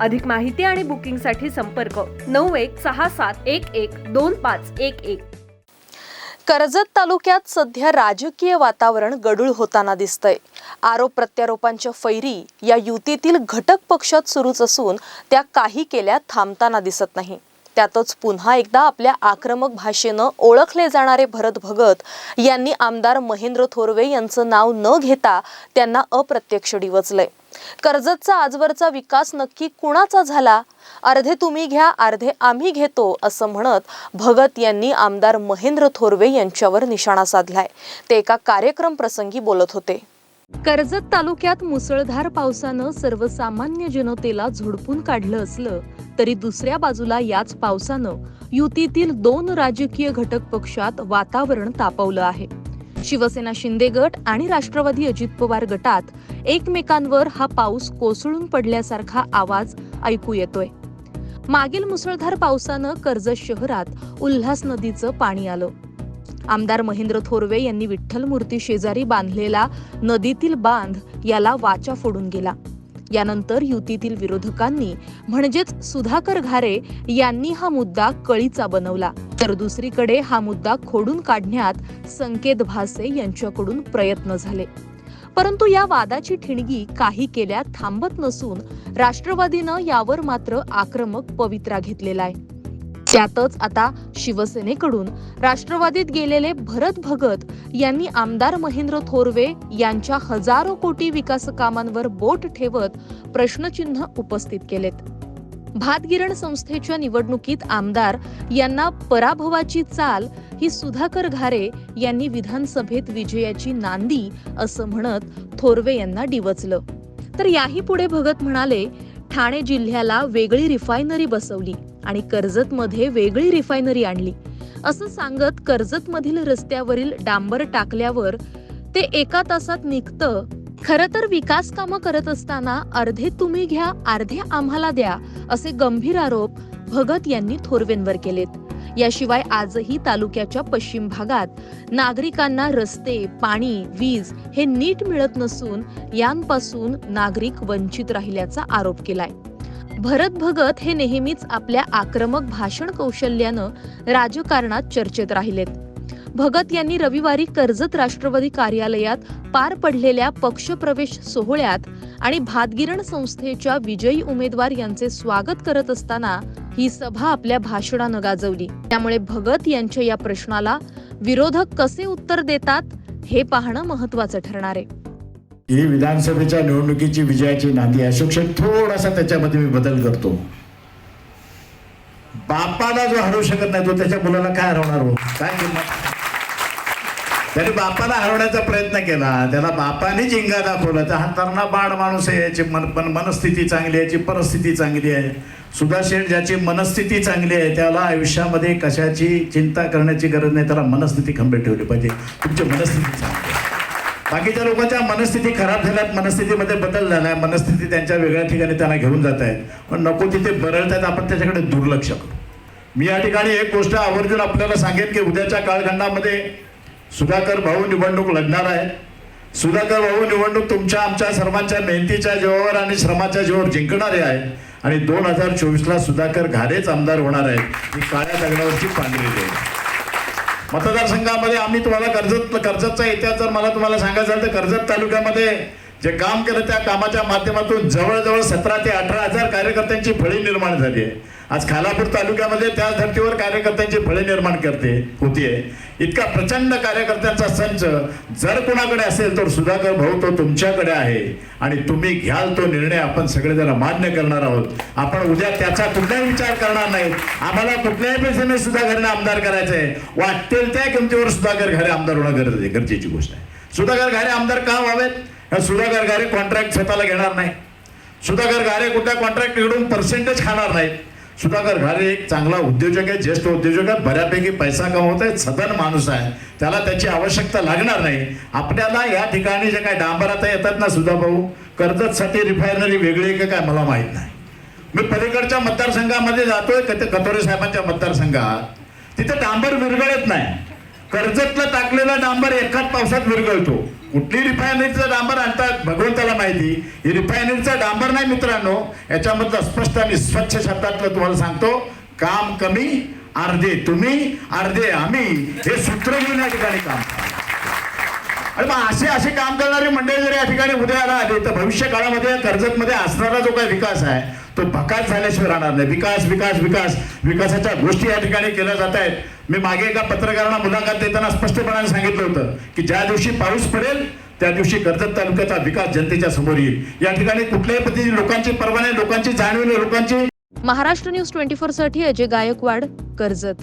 अधिक माहिती आणि बुकिंगसाठी संपर्क नऊ एक सहा सात एक एक दोन पाच एक एक. कर्जत तालुक्यात सध्या राजकीय वातावरण गडूळ होताना दिसतंय. आरोप प्रत्यारोपांच्या फैरी या युतीतील घटक पक्षात सुरूच असून त्या काही केल्या थांबताना दिसत नाही. त्यातच पुन्हा एकदा आपल्या आक्रमक भाषेनं ओळखले जाणारे भरत भगत यांनी आमदार महेंद्र थोरवे यांचं नाव न घेता त्यांना अप्रत्यक्ष डिवचलंय. कर्जतचा आजवरचा विकास नक्की कुणाचा झाला? अर्धे तुम्ही घ्या अर्धे आम्ही घेतो असं म्हणत भगत यांनी आमदार महेंद्र थोरवे यांच्यावर निशाणा साधलाय. ते एका कार्यक्रम प्रसंगी बोलत होते. कर्जत तालुक्यात मुसळधार पावसानं सर्वसामान्य जनतेला झोडपून काढलं असलं तरी दुसऱ्या बाजूला याच पावसानं युतीतील दोन राजकीय घटक पक्षात वातावरण तापवलं आहे. शिवसेना शिंदे गट आणि राष्ट्रवादी अजित पवार गटात एकमेकांवर हा पाऊस कोसळून पडल्यासारखा आवाज ऐकू येतोय. मागील मुसळधार पावसानं कर्जत शहरात उल्हास नदीचं पाणी आलं. आमदार महेंद्र थोरवे यांनी विठ्ठल मूर्ती शेजारी बांधलेला नदीतील बांध याला वाचा फोडून गेला. यानंतर युतीतील विरोधकांनी म्हणजेच सुधाकर घारे यांनी हा मुद्दा कळीचा बनवला. तर दुसरीकडे हा मुद्दा खोडून काढण्यात संकेत भासे यांच्याकडून प्रयत्न झाले. परंतु या वादाची ठिणगी काही केल्या थांबत नसून राष्ट्रवादीनं यावर मात्र आक्रमक पवित्रा घेतलेला आहे. त्यातच आता शिवसेनेकडून राष्ट्रवादीत गेलेले भरत भगत यांनी आमदार महेंद्र थोरवे यांच्या हजारो कोटी विकास कामांवर बोट ठेवत प्रश्नचिन्ह उपस्थित केलेत. भातगिरण संस्थेच्या निवडणुकीत आमदार यांना पराभवाची चाल ही सुधाकर घारे यांनी विधानसभेत विजयाची नांदी असं म्हणत थोरवे यांना डिवचलं. तर याही पुढे भगत म्हणाले ठाणे जिल्ह्याला वेगळी रिफायनरी बसवली आणि कर्जतमध्ये वेगळी रिफायनरी आणली. असं सांगत कर्जतमधील रस्त्यावरील डांबर टाकल्यावर ते एका तासात निघतं खरं तर विकास कामं करत असताना अर्धे तुम्ही घ्या अर्धे आम्हाला द्या असे गंभीर आरोप भगत यांनी थोरवेंवर केलेत. याशिवाय आजही तालुक्याच्या पश्चिम भागात नागरिकांना रस्ते पाणी वीज हे नीट मिळत नसून यांपासून नागरिक वंचित राहिल्याचा आरोप केलाय. भरत भगत हे नेहमीच आपल्या आक्रमक भाषण कौशल्यानं राजकारणात चर्चेत राहिलेत. भगत यांनी रविवारी कर्जत राष्ट्रवादी कार्यालयात पार पडलेल्या पक्षप्रवेश सोहळ्यात आणि भातगिरण संस्थेच्या विजयी उमेदवार यांचे स्वागत करत असताना ही सभा आपल्या भाषणानं गाजवली. त्यामुळे भगत यांच्या या प्रश्नाला विरोधक कसे उत्तर देतात हे पाहणं महत्वाचं ठरणार आहे. ही विधानसभेच्या निवडणुकीची विजयाची नांदी आहे. थोडासा त्याच्यामध्ये मी बदल करतो. बापाला जो हरवू शकत नाही तो त्याच्या मुलाला काय हरवणार हो? काय किंमत? त्याने बापाला हरवण्याचा प्रयत्न केला. त्याला बापाने जिंगा दाखवला. तर हातांना बाड बाळ माणूस आहे. याची मन पण मनस्थिती चांगली आहे. याची परिस्थिती चांगली आहे. सुधा शेठ ज्याची मनस्थिती चांगली आहे त्याला आयुष्यामध्ये कशाची चिंता करण्याची गरज नाही. त्याला मनस्थिती खंबे ठेवली पाहिजे. तुमची मनस्थिती चांगली आहे. बाकीच्या लोकांच्या मनस्थिती खराब झाल्यात. मनस्थितीमध्ये बदल झाला आहे मनस्थिती त्यांच्या वेगळ्या ठिकाणी त्यांना घेऊन जात आहेत. पण नको तिथे बरळतात. आपण त्याच्याकडे दुर्लक्ष करू. मी या ठिकाणी एक गोष्ट आवर्जून आपल्याला सांगेन की उद्याच्या काळखंडामध्ये सुधाकर भाऊ निवडणूक लढणार आहे. सुधाकर भाऊ निवडणूक तुमच्या आमच्या सर्वांच्या मेहनतीच्या जीवावर आणि श्रमाच्या जीवावर जिंकणारे आहे. आणि दोन हजार चोवीसला सुधाकर घारेच आमदार होणार आहेत. ही काळ्या दगडावरची पांढरी देईल मतदारसंघामध्ये आम्ही तुम्हाला कर्जत कर्जतचा इतिहास जर मला तुम्हाला सांगायचं झालं तर कर्जत तालुक्यामध्ये जे काम केलं त्या कामाच्या माध्यमातून जवळजवळ सतरा ते अठरा हजार कार्यकर्त्यांची फळी निर्माण झाली आहे. आज खालापूर तालुक्यामध्ये त्या धर्तीवर कार्यकर्त्यांची फळे निर्माण करते होतीये इतका प्रचंड कार्यकर्त्यांचा संच जर कोणाकडे असेल तर सुधाकर भाऊ तो तुमच्याकडे आहे. आणि तुम्ही घ्याल तो निर्णय आपण सगळे जरा मान्य करणार आहोत. आपण उद्या त्याचा कुठलाही विचार करणार नाही. आम्हाला कुठल्याही पैशाने सुधाकरने आमदार करायचं आहे. वाटेल त्या किमतीवर सुधाकर घरे आमदार होणं गरज आहे गरजेची गोष्ट आहे. सुधाकर घरे आमदार का व्हावेत? सुधाकर गारे कॉन्ट्रॅक्ट स्वतःला घेणार नाही. सुधाकर गारे कुठल्या कॉन्ट्रॅक्ट घडून पर्सेंटेज खाणार नाहीत. सुधाकर घारे एक चांगला उद्योजक आहे ज्येष्ठ उद्योजक आहे बऱ्यापैकी पैसा कमवत आहे सदन माणूस आहे. त्याला त्याची आवश्यकता लागणार नाही. आपल्याला या ठिकाणी जे काय डांबर आता येतात ना सुधा भाऊ कर्जतसाठी रिफायनरी वेगळी आहे का काय मला माहीत नाही. मी पलीकडच्या मतदारसंघामध्ये जातोय कत- कतोरे साहेबांच्या मतदारसंघात. तिथे डांबर विरघळत नाही. कर्जतला टाकलेला डांबर एकाच पावसात विरघळतो. कुठली रिफायनरीचा डांबर आणतात भगवंताला माहिती. ही रिफायनरीचा डांबर नाही मित्रांनो याच्यामधलं स्पष्ट आणि स्वच्छ शब्दातलं तुम्हाला सांगतो. काम कमी अर्धे तुम्ही अर्धे आम्ही. हे सूत्र घेऊन या ठिकाणी काम. करा. आणि मग असे असे काम करणारी मंडळी जर या ठिकाणी उदयाला आली तर भविष्य काळामध्ये कर्जतमध्ये असणारा जो काही विकास आहे तो भकास झाल्याशिवाय राहणार नाही. विकास विकास विकास विकासाच्या गोष्टी या ठिकाणी केल्या जात आहेत. मी मागे एका पत्रकारांना मुलाखत देताना स्पष्टपणाने सांगितलं होतं की ज्या दिवशी पाऊस पडेल त्या दिवशी कर्जत तालुक्याचा विकास जनतेच्या समोर येईल. या ठिकाणी कुठल्याही पद्धतीने लोकांची परवाने लोकांची जाणीव लोकांची महाराष्ट्र न्यूज ट्वेंटी फोरसाठी अजय गायकवाड कर्जत.